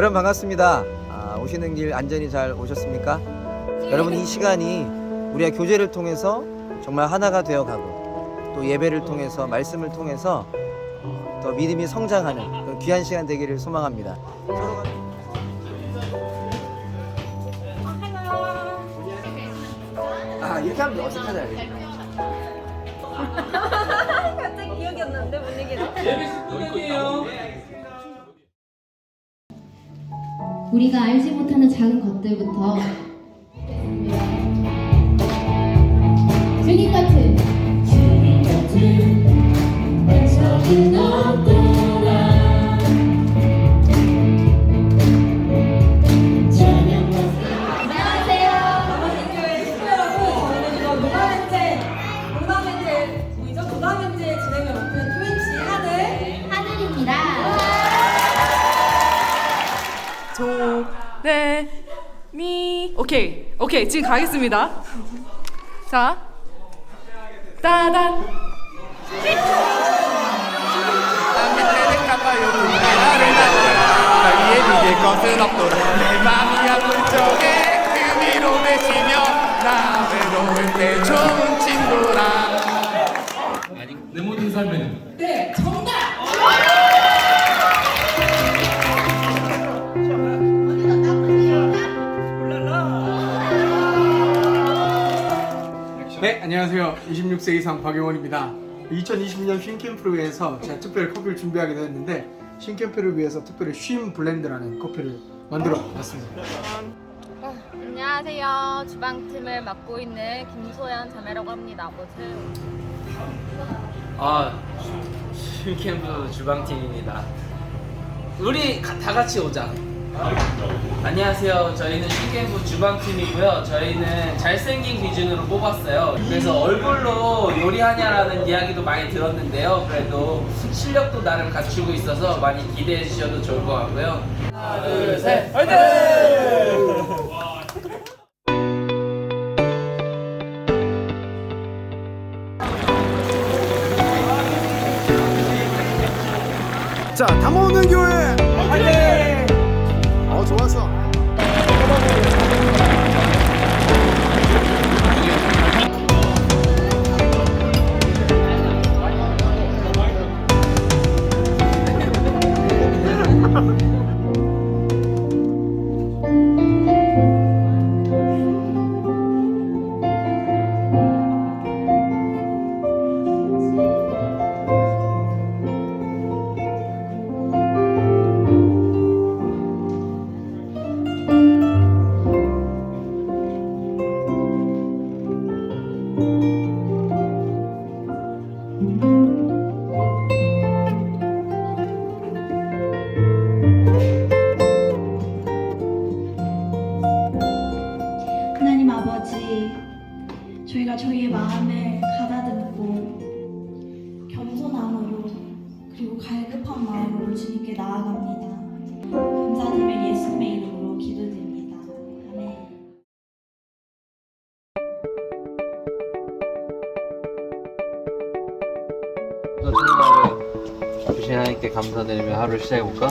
여러분 반갑습니다. 아, 오시는 길 안전히 잘 오셨습니까? 여러분 이 시간이 우리가 교제를 통해서 정말 하나가 되어 가고 또 예배를 통해서 말씀을 통해서 더 믿음이 성장하는 그런 귀한 시간 되기를 소망합니다. 아 이렇게 하면 어색하잖아요. 갑자기 기억이 안 나는데 분위기는 우리가 알지 못하는 작은 것들부터. 주님 같은. 주님 같은 네, 미. 오케이, 오케이, 지금 가겠습니다. 자, 따단. 내 모든 삶에는 네 안녕하세요 26세 이상 박영원입니다 2020년 쉰캠프를 위해서 제가 특별히 커피를 준비하게 되었는데 쉰캠프를 위해서 특별히 쉼 블렌드라는 커피를 만들어 봤습니다 안녕하세요. 주방팀을 맡고 있는 김소연 자매라고 합니다. 아버지. 아, 쉴캠프 주방팀입니다. 우리 가- 다 같이 오자. 안녕하세요. 저희는 쉴캠프 주방팀이고요. 저희는 잘생긴 기준으로 뽑았어요. 그래서 얼굴로 요리하냐라는 이야기도 많이 들었는데요. 그래도 실력도 나름 갖추고 있어서 많이 기대해 주셔도 좋을 것 같고요. 하나, 둘, 셋, 화이팅! 자 담아오는 교회 하나님 아버지, 저희가 저희의 마음을 가다듬고 겸손함으로 그리고 갈급한 마음으로 주님께 나아갑니다. 감사드리며 예수님의 이름 하나님께 감사드리며 하루를 시작해볼까?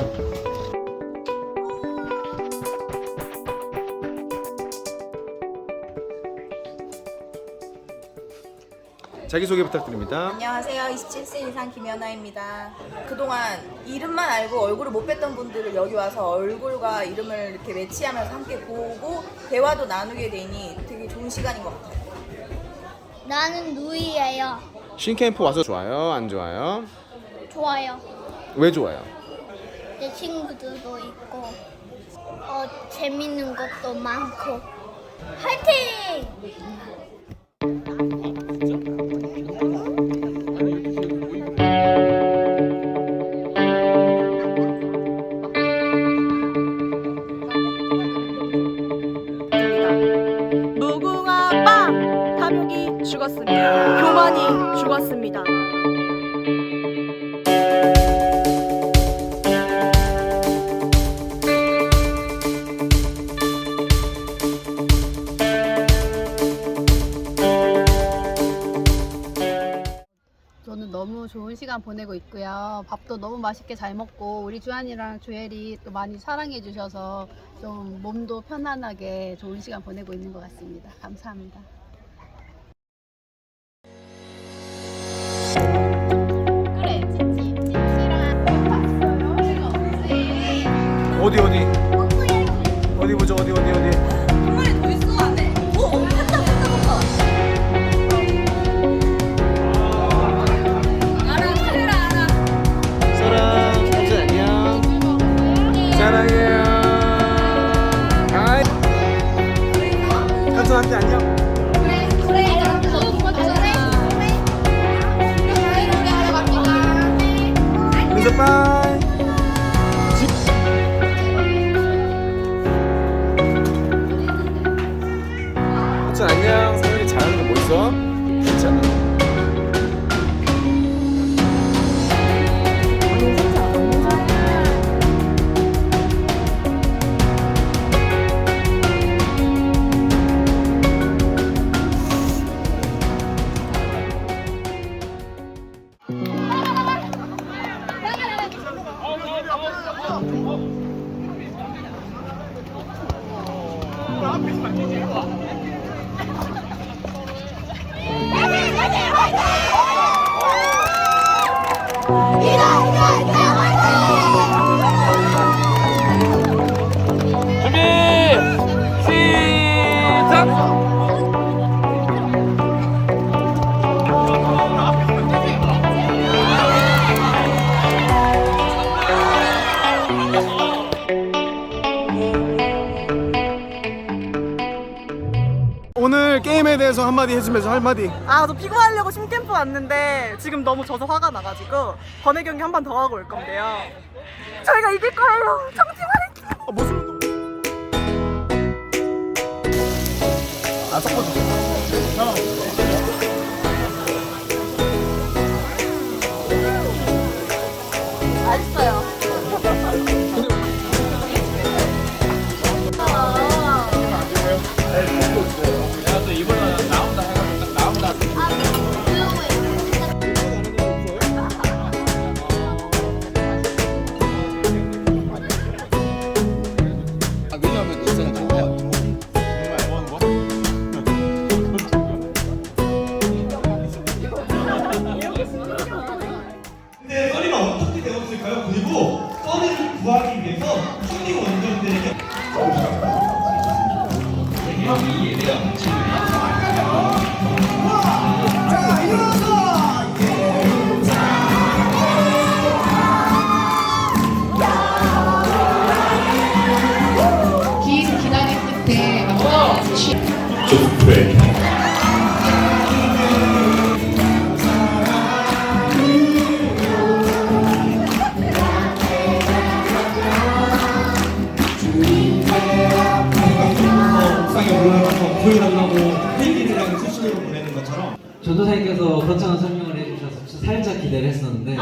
자기소개 부탁드립니다 안녕하세요. 27세 이상 김연아입니다. 그동안 이름만 알고 얼굴을 못 뵀던 분들을 여기 와서 얼굴과 이름을 이렇게 매치하면서 함께 보고 대화도 나누게 되니 되게 좋은 시간인 것 같아요. 나는 누이예요. 쉰캠프 와서 좋아요 안 좋아요? 좋아요. 왜 좋아요? 내 친구들도 있고 어 재밌는 것도 많고 화이팅! 시간 보내고 있고요. 밥도 너무 맛있게 잘 먹고 우리 주한이랑 주엘이 또 많이 사랑해 주셔서 좀 몸도 편안하게 좋은 시간 보내고 있는 것 같습니다. 감사합니다. 오늘 해주면서 한마디. 아, 저 피구하려고 신캠프 왔는데 지금 너무 져서 화가 나가지고 번외 경기 한번더 하고 올 건데요. 저희가 이길 거예요. 정지 화이팅! 아, 무슨 운동? 아, 섞어줘. 맛있어요. 자 기대를 했었는데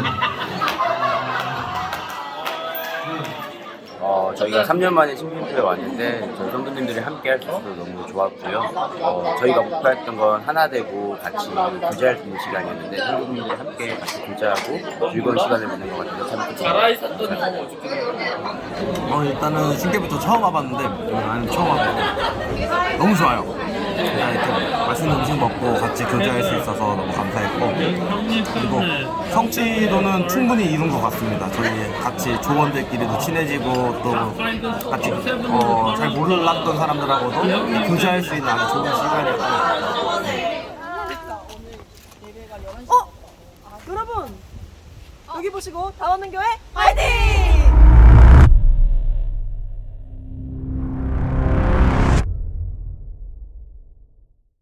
어, 저희가 3년 만에 신캠프에 왔는데 저희 선배님들이 함께 할 수 있어서 너무 좋았고요. 어, 저희가 목표했던 건 하나 되고 같이 교제할 수 있는 시간이었는데 선배님들이 함께 같이 교제하고 즐거운 시간을 보낸 것 같아서 참 좋았어요. 어, 일단은 신개부터 처음 와봤는데 나는 처음 와봤고 너무 좋아요. 이렇게 맛있는 음식 먹고 같이 교제할 수 있어서 너무 감사했고 그리고 성취도는 충분히 이룬 것 같습니다. 저희 같이 조원들끼리도 친해지고 또 같이 어, 잘 몰랐던 사람들하고도 교제할 수 있는 아주 좋은 같아요. 어? 여러분 여기 보시고 다원는 교회 화이팅!